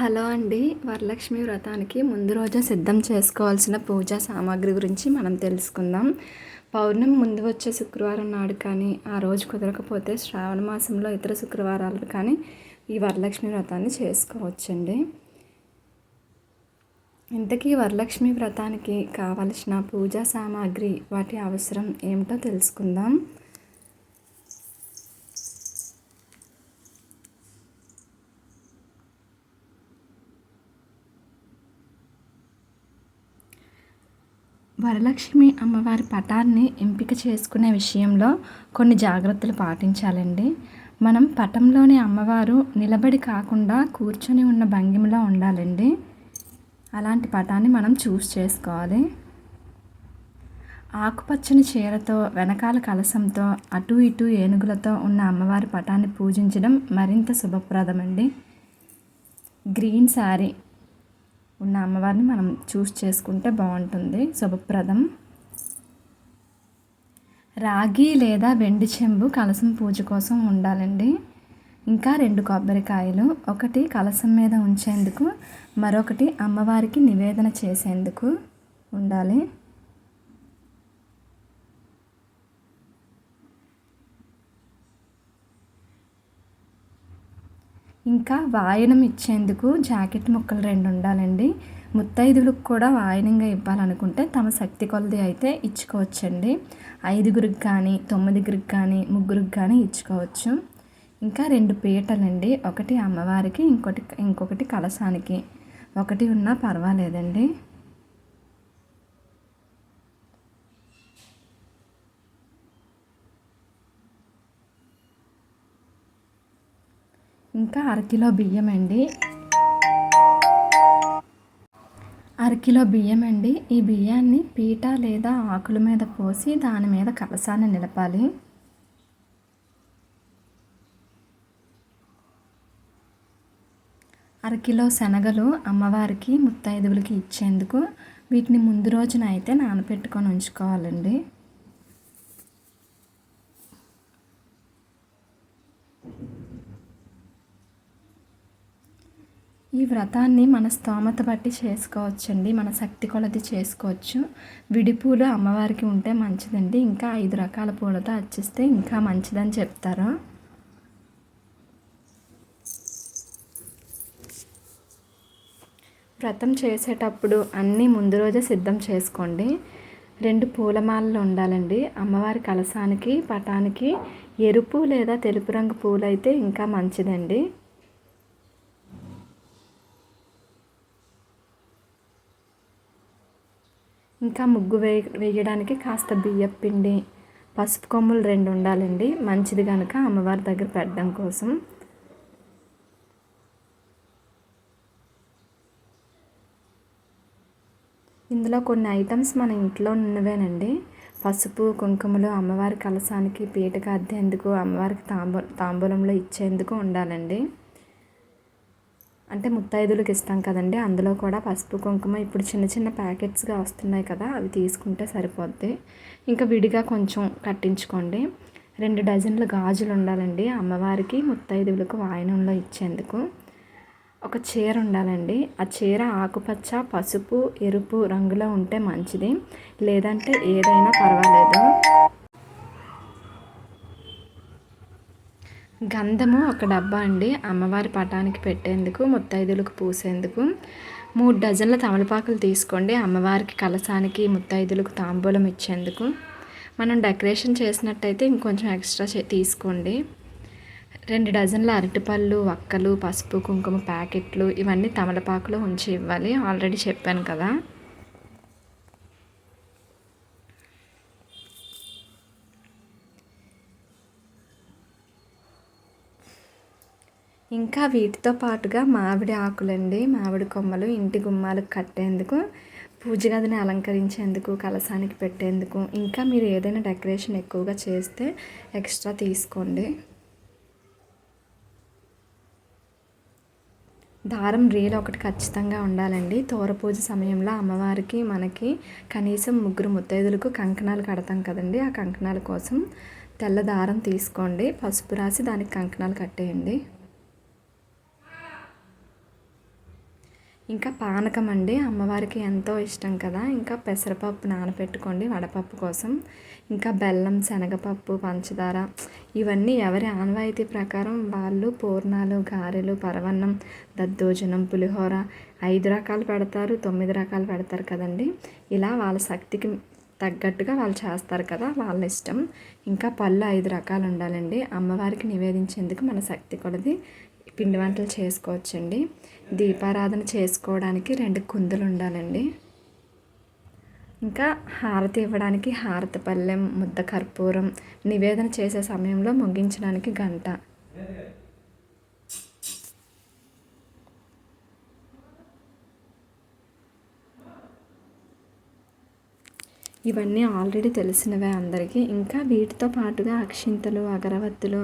Hello అండి. వరలక్ష్మి వ్రతానికి ముందు రోజు సిద్ధం చేసుకోవాల్సిన పూజా సామాగ్రి గురించి మనం తెలుసుకుందాం. పౌర్ణమి ముందు వచ్చే శుక్రవారం నాడు కానీ ఆ రోజు కుదరకపోతే శ్రావణ మాసంలో ఇతర శుక్రవారాలు కానీ ఈ వరలక్ష్మి వ్రతాన్ని చేసుకోవచ్చండి. ఇంతకీ వరలక్ష్మి వ్రతానికి కావలసిన పూజా సామాగ్రి వాటి అవసరం ఏమిటో తెలుసుకుందాం. వరలక్ష్మి అమ్మవారి పటాన్ని ఎంపిక చేసుకునే విషయంలో కొన్ని జాగ్రత్తలు పాటించాలండి. మనం పటంలోని అమ్మవారు నిలబడి కాకుండా కూర్చొని ఉన్న భంగిమలో ఉండాలండి. అలాంటి పటాన్ని మనం చూస్ చేసుకోవాలి. ఆకుపచ్చని చీరతో వెనకాల కలసంతో అటు ఇటు ఏనుగులతో ఉన్న అమ్మవారి పటాన్ని పూజించడం మరింత శుభప్రదమండి. గ్రీన్ శారీ ఉన్న అమ్మవారిని మనం చూస్ చేసుకుంటే బాగుంటుంది. శుభప్రదం. రాగి లేదా వెండి చెంబు కలసం పూజ కోసం ఉండాలండి. ఇంకా రెండు కొబ్బరికాయలు ఒకటి కలసం మీద ఉంచేందుకు మరొకటి అమ్మవారికి నివేదన చేసేందుకు ఉండాలి. ఇంకా వాయనం ఇచ్చేందుకు జాకెట్ ముక్కలు రెండు ఉండాలండి. ముత్తైదులకు కూడా వాయనంగా ఇవ్వాలనుకుంటే తమ శక్తి కొలది అయితే ఇచ్చుకోవచ్చండి. ఐదుగురికి కానీ తొమ్మిదిగురికి కానీ ముగ్గురికి కానీ ఇచ్చుకోవచ్చు. ఇంకా రెండు పీటలండి. ఒకటి అమ్మవారికి ఇంకోటి ఇంకొకటి కలసానికి ఒకటి ఉన్నా పర్వాలేదండి. ఇంకా అరకిలో బియ్యం అండి అరకిలో బియ్యం అండి ఈ బియ్యాన్ని పీట లేదా ఆకుల మీద పోసి దాని మీద కలసాన్ని నిలపాలి. అరకిలో శనగలు అమ్మవారికి ముత్తైదువులకి ఇచ్చేందుకు వీటిని ముందు రోజున అయితే నానపెట్టుకొని ఉంచుకోవాలండి. ఈ వ్రతాన్ని మన స్తోమత బట్టి చేసుకోవచ్చండి. మన శక్తి కొలది చేసుకోవచ్చు. విడిపూలు అమ్మవారికి ఉంటే మంచిదండి. ఇంకా ఐదు రకాల పూలతో అర్చిస్తే ఇంకా మంచిదని చెప్తారు. వ్రతం చేసేటప్పుడు అన్నీ ముందు రోజే సిద్ధం చేసుకోండి. రెండు పూలమాలలు ఉండాలండి. అమ్మవారి కలసానికి పటానికి ఎరుపు లేదా తెలుపు రంగు పూలైతే ఇంకా మంచిదండి. ఇంకా ముగ్గు వేయ వేయడానికి కాస్త బియ్యం పిండి పసుపు కొమ్ములు రెండు ఉండాలండి. మంచిది కనుక అమ్మవారి దగ్గర పెట్టడం కోసం. ఇందులో కొన్ని ఐటమ్స్ మన ఇంట్లో ఉన్నవేనండి. పసుపు కుంకుమలు అమ్మవారి కలసానికి పీటగా అద్దేందుకు అమ్మవారికి తాంబూ తాంబూలంలో ఇచ్చేందుకు ఉండాలండి. అంటే ముత్తైదులకు ఇస్తాం కదండి. అందులో కూడా పసుపు కుంకుమ ఇప్పుడు చిన్న చిన్న ప్యాకెట్స్గా వస్తున్నాయి కదా అవి తీసుకుంటే సరిపోద్ది. ఇంకా విడిగా కొంచెం కట్టించుకోండి. రెండు డజన్ల గాజులు ఉండాలండి. అమ్మవారికి ముత్తైదువులకు వాయనంలో ఇచ్చేందుకు. ఒక చీర ఉండాలండి. ఆ చీర ఆకుపచ్చ పసుపు ఎరుపు రంగులో ఉంటే మంచిది. లేదంటే ఏదైనా పర్వాలేదు. గంధము ఒక డబ్బా అండి. అమ్మవారి పటానికి పెట్టేందుకు ముత్తైదులకు పూసేందుకు. మూడు డజన్ల తమలపాకులు తీసుకోండి. అమ్మవారికి కలసానికి ముత్తైదులకు తాంబూలం ఇచ్చేందుకు. మనం డెకరేషన్ చేసినట్టయితే ఇంకొంచెం ఎక్స్ట్రా తీసుకోండి. రెండు డజన్ల అరటిపళ్ళు వక్కలు పసుపు కుంకుమ ప్యాకెట్లు ఇవన్నీ తమలపాకులో ఉంచి ఇవ్వాలి. ఆల్రెడీ చెప్పాను కదా. ఇంకా వీటితో పాటుగా మామిడి ఆకులండి మామిడి కొమ్మలు ఇంటి గుమ్మాలకు కట్టేందుకు పూజ గదిని అలంకరించేందుకు కలసానికి పెట్టేందుకు. ఇంకా మీరు ఏదైనా డెకరేషన్ ఎక్కువగా చేస్తే ఎక్స్ట్రా తీసుకోండి. దారం రీల్ ఒకటి ఖచ్చితంగా ఉండాలండి. తోర పూజ సమయంలో అమ్మవారికి మనకి కనీసం ముగ్గురు ముత్తైదులకు కంకణాలు కడతాం కదండి. ఆ కంకణాల కోసం తెల్ల దారం తీసుకోండి. పసుపు రాసి దానికి కంకణాలు కట్టేయండి. ఇంకా పానకం అండి. అమ్మవారికి ఎంతో ఇష్టం కదా. ఇంకా పెసరపప్పు నానబెట్టుకోండి వడపప్పు కోసం. ఇంకా బెల్లం శనగపప్పు పంచదార ఇవన్నీ ఎవరి ఆనవాయితీ ప్రకారం వాళ్ళు పూర్ణాలు గారెలు పరవన్నం దద్దోజనం పులిహోర ఐదు రకాలు పెడతారు తొమ్మిది రకాలు పెడతారు కదండి. ఇలా వాళ్ళ శక్తికి తగ్గట్టుగా వాళ్ళు చేస్తారు కదా వాళ్ళ ఇష్టం. ఇంకా పళ్ళు ఐదు రకాలు ఉండాలండి. అమ్మవారికి నివేదించేందుకు మన శక్తి కొలది పిండి వంటలు చేసుకోవచ్చండి. దీపారాధన చేసుకోవడానికి రెండు కుందులు ఉండాలండి. ఇంకా హారతి ఇవ్వడానికి హారతి పళ్ళెం ముద్ద కర్పూరం నివేదన చేసే సమయంలో ముగించడానికి గంట. ఇవన్నీ ఆల్రెడీ తెలిసినవే అందరికీ. ఇంకా వీటితో పాటుగా అక్షింతలు అగరవత్తులు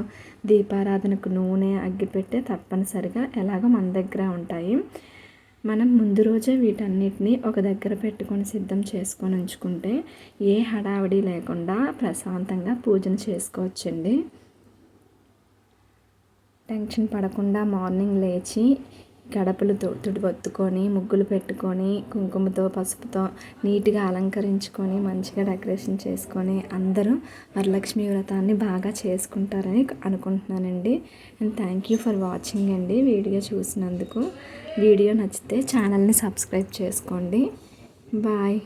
దీపారాధనకు నూనె అగ్గిపెట్టె తప్పనిసరిగా ఎలాగో మన దగ్గర ఉంటాయి. మనం ముందు రోజే వీటన్నిటిని ఒక దగ్గర పెట్టుకొని సిద్ధం చేసుకొని ఉంచుకుంటే ఏ హడావిడి లేకుండా ప్రశాంతంగా పూజను చేసుకోవచ్చండి. టెన్షన్ పడకుండా మార్నింగ్ లేచి గడపలు తుడి ఒత్తుకొని ముగ్గులు పెట్టుకొని కుంకుమతో పసుపుతో నీట్గా అలంకరించుకొని మంచిగా డెకరేషన్ చేసుకొని అందరూ వరలక్ష్మి వ్రతాన్ని బాగా చేసుకుంటారని అనుకుంటున్నానండి. And thank you for watching అండి వీడియో చూసినందుకు. వీడియో నచ్చితే ఛానల్ని సబ్స్క్రైబ్ చేసుకోండి. బాయ్